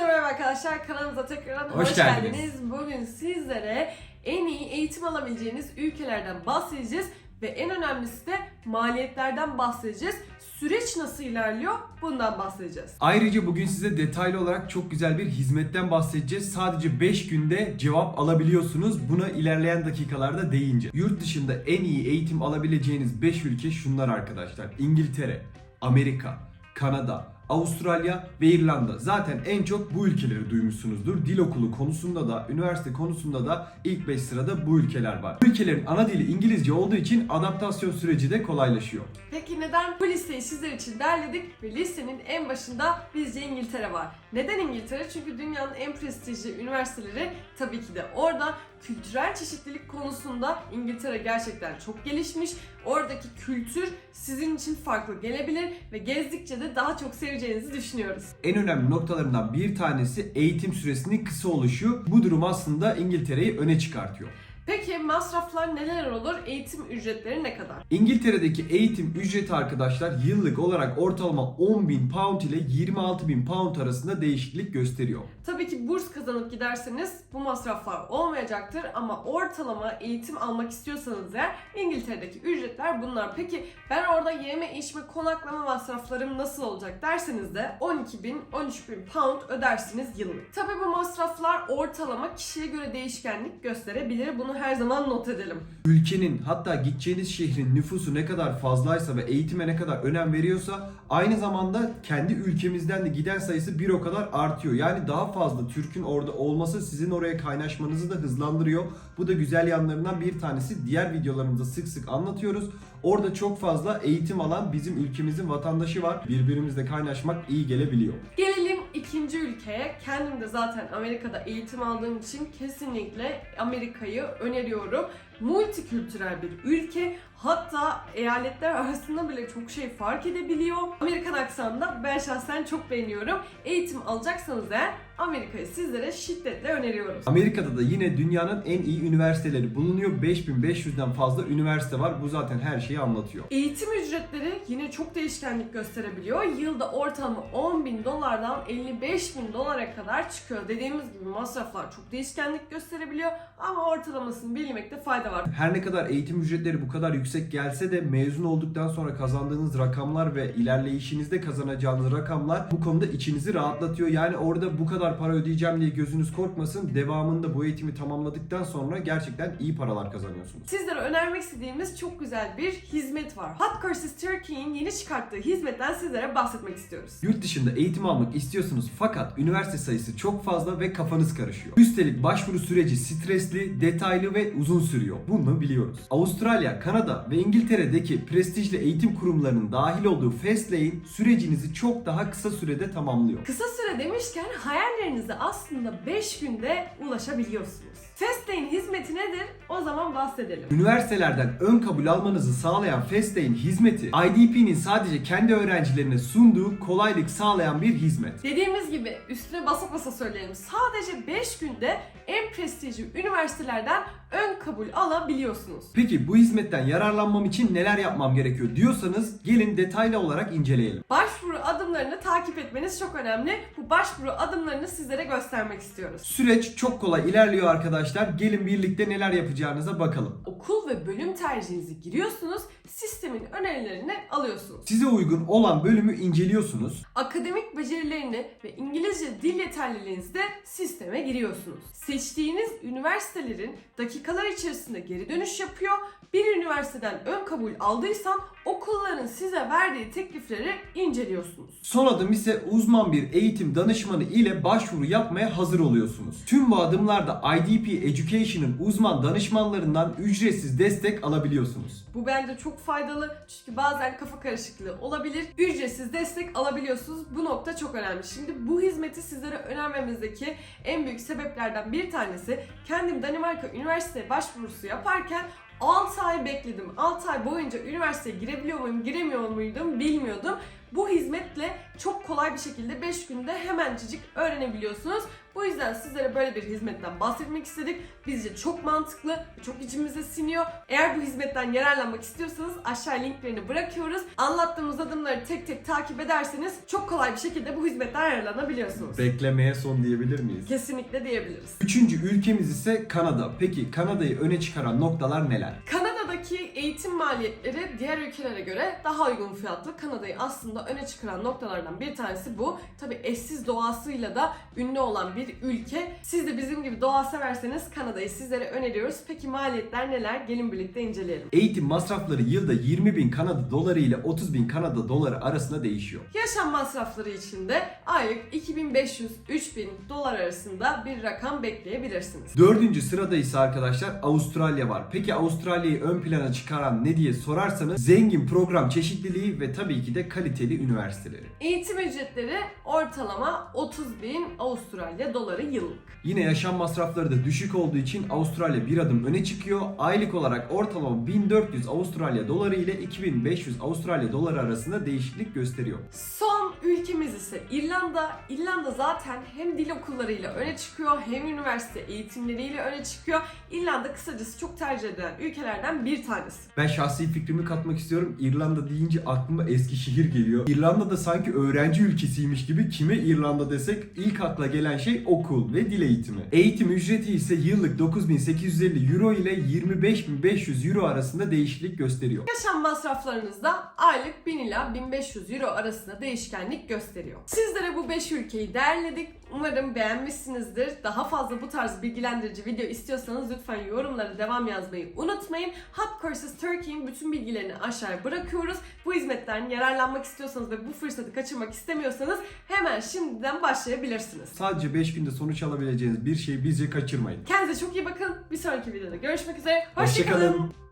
Hepinize merhaba arkadaşlar. Kanalımıza tekrardan Hoş hoş, geldiniz. geldiniz. Bugün sizlere en iyi eğitim alabileceğiniz ülkelerden bahsedeceğiz. Ve en önemlisi de maliyetlerden bahsedeceğiz. Süreç nasıl ilerliyor bundan bahsedeceğiz. Ayrıca bugün size detaylı olarak çok güzel bir hizmetten bahsedeceğiz. Sadece 5 günde cevap alabiliyorsunuz. Buna ilerleyen dakikalarda değince. Yurt dışında en iyi eğitim alabileceğiniz 5 ülke şunlar arkadaşlar. İngiltere, Amerika, Kanada, Avustralya ve İrlanda. Zaten en çok bu ülkeleri duymuşsunuzdur. Dil okulu konusunda da, üniversite konusunda da ilk 5 sırada bu ülkeler var. Bu ülkelerin ana dili İngilizce olduğu için adaptasyon süreci de kolaylaşıyor. Peki neden bu listeyi sizler için derledik ve listenin en başında bizce İngiltere var. Neden İngiltere? Çünkü dünyanın en prestijli üniversiteleri tabii ki de orada. Kültürel çeşitlilik konusunda İngiltere gerçekten çok gelişmiş. Oradaki kültür sizin için farklı gelebilir ve gezdikçe de daha çok seveceğinizi düşünüyoruz. En önemli noktalarından bir tanesi eğitim süresinin kısa oluşu. Bu durum aslında İngiltere'yi öne çıkartıyor. Peki masraflar neler olur? Eğitim ücretleri ne kadar? İngiltere'deki eğitim ücreti arkadaşlar yıllık olarak ortalama 10.000 pound ile 26.000 pound arasında değişiklik gösteriyor. Tabii ki burs kazanıp giderseniz bu masraflar olmayacaktır ama ortalama eğitim almak istiyorsanız eğer İngiltere'deki ücretler bunlar. Peki ben orada yeme içme konaklama masraflarım nasıl olacak derseniz de 12 bin 13 bin pound ödersiniz yıllık. Tabii bu masraflar ortalama kişiye göre değişkenlik gösterebilir. Bunu her zaman not edelim. Ülkenin hatta gideceğiniz şehrin nüfusu ne kadar fazlaysa ve eğitime ne kadar önem veriyorsa aynı zamanda kendi ülkemizden de giden sayısı bir o kadar artıyor. Yani daha fazla Türk'ün orada olması sizin oraya kaynaşmanızı da hızlandırıyor. Bu da güzel yanlarından bir tanesi. Diğer videolarımızda sık sık anlatıyoruz. Orada çok fazla eğitim alan bizim ülkemizin vatandaşı var. Birbirimizle kaynaşmak iyi gelebiliyor. Gelelim ikinci ülkeye. Kendim de zaten Amerika'da eğitim aldığım için kesinlikle Amerika'yı öneriyorum. Multikültürel bir ülke. Hatta eyaletler arasında bile çok şey fark edebiliyor. Amerikan aksanında ben şahsen çok beğeniyorum. Eğitim alacaksanız eğer Amerika'yı sizlere şiddetle öneriyoruz. Amerika'da da yine dünyanın en iyi üniversiteleri bulunuyor. 5500'den fazla üniversite var. Bu zaten her şeyi anlatıyor. Eğitim ücretleri yine çok değişkenlik gösterebiliyor. Yılda ortalama 10 bin dolardan 55 bin dolara kadar çıkıyor. Dediğimiz gibi masraflar çok değişkenlik gösterebiliyor ama ortalamasını bilmekte fayda var. Her ne kadar eğitim ücretleri bu kadar yüksek gelse de mezun olduktan sonra kazandığınız rakamlar ve ilerleyişinizde kazanacağınız rakamlar bu konuda içinizi rahatlatıyor. Yani orada bu kadar para ödeyeceğim diye gözünüz korkmasın. Devamında bu eğitimi tamamladıktan sonra gerçekten iyi paralar kazanıyorsunuz. Sizlere önermek istediğimiz çok güzel bir hizmet var. Hot Courses Turkey'in yeni çıkarttığı hizmetten sizlere bahsetmek istiyoruz. Yurt dışında eğitim almak istiyorsunuz fakat üniversite sayısı çok fazla ve kafanız karışıyor. Üstelik başvuru süreci stresli, detaylı ve uzun sürüyor. Bunu biliyoruz. Avustralya, Kanada ve İngiltere'deki prestijli eğitim kurumlarının dahil olduğu Fastlane sürecinizi çok daha kısa sürede tamamlıyor. Kısa süre demişken hayallerinize aslında 5 günde ulaşabiliyorsunuz. Fastlane hizmeti nedir? O zaman bahsedelim. Üniversitelerden ön kabul almanızı sağlayan Fastlane hizmeti IDP'nin sadece kendi öğrencilerine sunduğu kolaylık sağlayan bir hizmet. Dediğimiz gibi üstüne basa basa söyleyelim. Sadece 5 günde en prestijli üniversitelerden ön kabul alabiliyorsunuz. Peki bu hizmetten yararlanmam için neler yapmam gerekiyor diyorsanız gelin detaylı olarak inceleyelim. Başvuru adımlarını takip etmeniz çok önemli. Bu başvuru adımlarını sizlere göstermek istiyoruz. Süreç çok kolay ilerliyor arkadaşlar. Gelin birlikte neler yapacağınıza bakalım. Okul ve bölüm tercihinizi giriyorsunuz, sistemin önerilerini alıyorsunuz. Size uygun olan bölümü inceliyorsunuz. Akademik becerilerini ve İngilizce dil yeterliliğinizi de sisteme giriyorsunuz. Seçtiğiniz üniversitelerin dakikalar içerisinde geri dönüş yapıyor. Bir üniversiteden ön kabul aldıysan okulların size verdiği teklifleri inceliyorsunuz. Son adım ise uzman bir eğitim danışmanı ile başvuru yapmaya hazır oluyorsunuz. Tüm bu adımlarda IDP Education'ın uzman danışmanlarından ücretsiz destek alabiliyorsunuz. Bu bence çok faydalı çünkü bazen kafa karışıklığı olabilir. Ücretsiz destek alabiliyorsunuz. Bu nokta çok önemli. Şimdi bu hizmeti sizlere önermemizdeki en büyük sebeplerden bir tanesi kendim Danimarka Üniversite başvurusu yaparken 6 ay bekledim. 6 ay boyunca üniversiteye girebiliyor muyum, giremiyor muydum bilmiyordum. Bu hizmetle çok kolay bir şekilde 5 günde hemencecik öğrenebiliyorsunuz. Bu yüzden sizlere böyle bir hizmetten bahsetmek istedik. Bizce çok mantıklı, çok içimize siniyor. Eğer bu hizmetten yararlanmak istiyorsanız aşağı linklerini bırakıyoruz. Anlattığımız adımları tek tek takip ederseniz çok kolay bir şekilde bu hizmetten yararlanabiliyorsunuz. Beklemeye son diyebilir miyiz? Kesinlikle diyebiliriz. Üçüncü ülkemiz ise Kanada. Peki Kanada'yı öne çıkaran noktalar neler? Kanada'daki eğitim maliyetleri diğer ülkelere göre daha uygun fiyatlı. Kanada'yı aslında öne çıkaran noktalardan bir tanesi bu. Tabi eşsiz doğasıyla da ünlü olan bir ülke. Siz de bizim gibi doğa severseniz Kanada'yı sizlere öneriyoruz. Peki maliyetler neler? Gelin birlikte inceleyelim. Eğitim masrafları yılda 20 bin Kanada doları ile 30 bin Kanada doları arasında değişiyor. Yaşam masrafları için de aylık 2500-3000 dolar arasında bir rakam bekleyebilirsiniz. Dördüncü sırada ise arkadaşlar Avustralya var. Peki Avustralya'yı ön plana çıkaran ne diye sorarsanız zengin program çeşitliliği ve tabii ki de kaliteli üniversiteleri. Eğitim ücretleri ortalama 30 bin Avustralya doları yıllık. Yine yaşam masrafları da düşük olduğu için Avustralya bir adım öne çıkıyor. Aylık olarak ortalama 1400 Avustralya doları ile 2500 Avustralya doları arasında değişiklik gösteriyor. Son ülkemiz ise İrlanda. İrlanda zaten hem dil okullarıyla öne çıkıyor hem üniversite eğitimleriyle öne çıkıyor. İrlanda kısacası çok tercih edilen ülkelerden bir tanesi. Ben şahsi fikrimi katmak istiyorum. İrlanda deyince aklıma Eskişehir geliyor. İrlanda da sanki öğrenci ülkesiymiş gibi kime İrlanda desek ilk akla gelen şey okul ve dil eğitimi. Eğitim ücreti ise yıllık 9850 euro ile 25500 euro arasında değişiklik gösteriyor. Yaşam masraflarınız da aylık 1000 ila 1500 euro arasında değişkenlik gösteriyor. Sizlere bu 5 ülkeyi derledik. Umarım beğenmişsinizdir. Daha fazla bu tarz bilgilendirici video istiyorsanız lütfen yorumlara devam yazmayı unutmayın. Hot Courses Turkey'in bütün bilgilerini aşağıya bırakıyoruz. Bu hizmetten yararlanmak istiyorsanız ve bu fırsatı kaçırmak istemiyorsanız hemen şimdiden başlayabilirsiniz. Sadece 5 günde sonuç alabileceğiniz bir şeyi bizce kaçırmayın. Kendinize çok iyi bakın. Bir sonraki videoda görüşmek üzere. Hoşçakalın. Hoşçakalın.